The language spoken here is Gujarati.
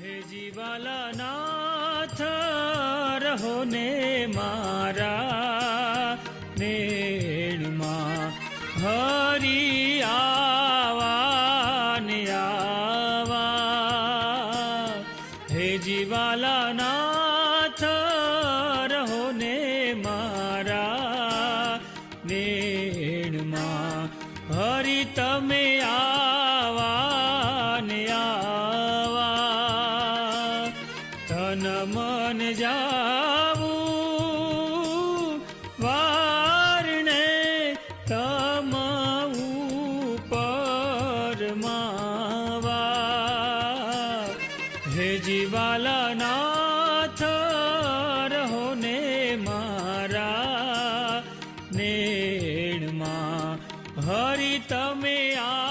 હે જીવાલા નાથ રહો ને મારા નેણમાં હરી આવા ને આવા હે જીવાલા નાથ રહો ને મારા નેણમાં હરી તમે આવા મન મન જાવું, વારણે તમાવું પરમાવા હે જીવાલા નાથ રહો ને મારા, નેણમાં હરી તમે આ